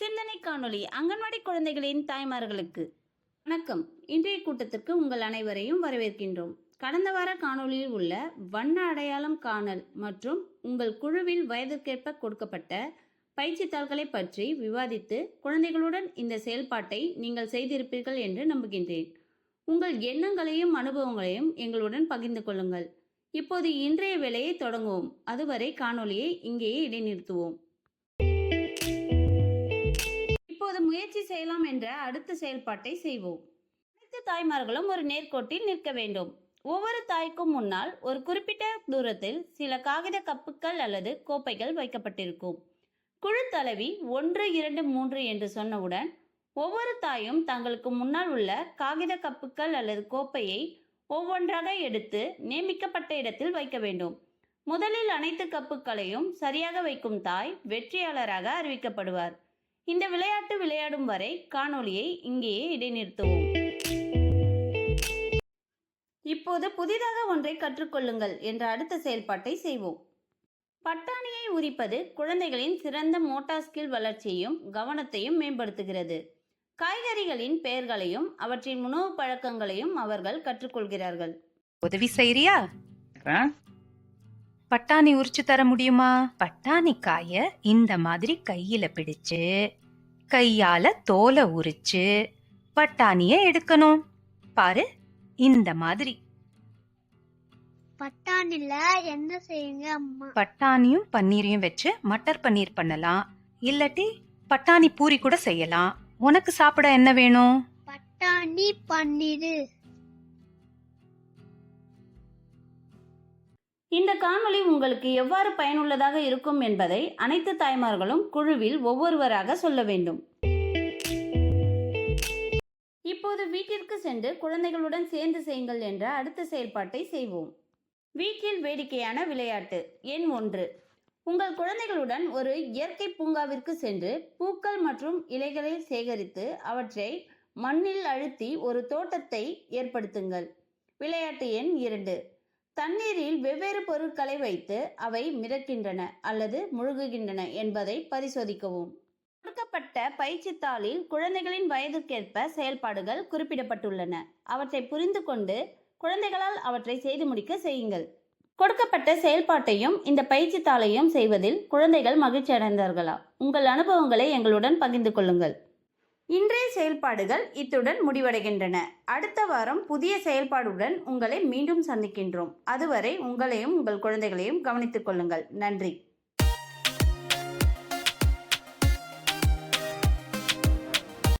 சிந்தனை காணொளி அங்கன்வாடி குழந்தைகளின் தாய்மார்களுக்கு. வணக்கம். இன்றைய கூட்டத்திற்கு உங்கள் அனைவரையும் வரவேற்கின்றோம். கடந்த வார காணொளியில் உள்ள வண்ண அடையாளம் காணல் மற்றும் உங்கள் குழுவில் வயதிற்கேற்ப கொடுக்கப்பட்ட பயிற்சித்தாள்களை பற்றி விவாதித்து குழந்தைகளுடன் இந்த செயல்பாட்டை நீங்கள் செய்திருப்பீர்கள் என்று நம்புகின்றேன். உங்கள் எண்ணங்களையும் அனுபவங்களையும் எங்களுடன் பகிர்ந்து கொள்ளுங்கள். இப்போது இன்றைய வேலையை தொடங்குவோம். அதுவரை காணொலியை இங்கேயே இடைநிறுத்துவோம். இப்போது முயற்சி செய்யலாம் என்ற அடுத்த செயல்பாட்டை செய்வோம். அனைத்து தாய்மார்களும் ஒரு நேர்கோட்டில் நிற்க வேண்டும். ஒவ்வொரு தாய்க்கும் முன்னால் ஒரு குறிப்பிட்ட தூரத்தில் சில காகித கப்புகள் அல்லது கோப்பைகள் வைக்கப்பட்டிருக்கும். குழு தலைவி ஒன்று இரண்டு மூன்று என்று சொன்னவுடன் ஒவ்வொரு தாயும் தங்களுக்கு முன்னால் உள்ள காகித கப்புகள் அல்லது கோப்பையை ஒவ்வொன்றாக எடுத்து நியமிக்கப்பட்ட இடத்தில் வைக்க வேண்டும். முதலில் அனைத்து கப்புகளையும் சரியாக வைக்கும் தாய் வெற்றியாளராக அறிவிக்கப்படுவார். இந்த விளையாட்டு விளையாடும் வரை காணொளியை இங்கேயே இடைநிறுத்துவோம். இப்போது புதிதாக ஒன்றை கற்றுக்கொள்ளுங்கள் என்ற அடுத்த செயல்பாட்டை செய்வோம். பட்டாணியை உரிப்பது குழந்தைகளின் சிறந்த மோட்டார் ஸ்கில் வளர்ச்சியையும் கவனத்தையும் மேம்படுத்துகிறது. காய்கறிகளின் பெயர்களையும் அவற்றின் உணவு பழக்கங்களையும் அவர்கள் கற்றுக்கொள்கிறார்கள். உதவி செய்றியா? பட்டாணி உரிச்சு தர முடியுமா? பட்டாணி காய இந்த மாதிரி கையில பிடிச்சு கையால தோலை உரிச்சு பட்டாணிய எடுக்கணும். பாரு இந்த மாதிரி. பட்டாணில என்ன செய்யுங்க அம்மா. பட்டாணியும் பன்னீரையும் வச்சு மட்டர் பன்னீர் பண்ணலாம். இல்லாட்டி பட்டாணி பூரி கூட செய்யலாம். உனக்கு சாப்பிட என்ன வேணும்? பட்டாணி பன்னீர். இந்த காணொளி உங்களுக்கு எவ்வாறு பயனுள்ளதாக இருக்கும் என்பதை அனைத்து தாய்மார்களும் குழுவில் ஒவ்வொருவராக சொல்ல வேண்டும். இப்போது வீட்டிற்கு சென்று குழந்தைகளுடன் சேர்ந்து செய்யுங்கள் என்ற அடுத்த செயல்பாட்டை செய்வோம். வீட்டில் வேடிக்கையான விளையாட்டு. எண் ஒன்று. உங்கள் குழந்தைகளுடன் ஒரு இயற்கை பூங்காவிற்கு சென்று பூக்கள் மற்றும் இலைகளை சேகரித்து அவற்றை மண்ணில் அழுத்தி ஒரு தோட்டத்தை ஏற்படுத்துங்கள். விளையாட்டு எண் இரண்டு. தண்ணீரில் வெவ்வேறு பொருட்களை வைத்து அவை மிதக்கின்றன அல்லது முழுகுகின்றன என்பதை பரிசோதிக்கவும். கொடுக்கப்பட்ட பயிற்சித்தாளில் குழந்தைகளின் வயதுக்கேற்ப செயல்பாடுகள் குறிப்பிடப்பட்டுள்ளன. அவற்றை புரிந்து கொண்டு குழந்தைகளால் அவற்றை செய்து முடிக்க செய்யுங்கள். கொடுக்கப்பட்ட செயல்பாட்டையும் இந்த பயிற்சி தாளையும் செய்வதில் குழந்தைகள் மகிழ்ச்சி அடைந்தார்களா உங்கள் அனுபவங்களை எங்களுடன் பகிர்ந்து கொள்ளுங்கள். இன்றைய செயல்பாடுகள் இத்துடன் முடிவடைகின்றன. அடுத்த வாரம் புதிய செயல்பாடுடன் உங்களை மீண்டும் சந்திக்கின்றோம். அதுவரை உங்களையும் உங்கள் குழந்தைகளையும் கவனித்துக் கொள்ளுங்கள். நன்றி.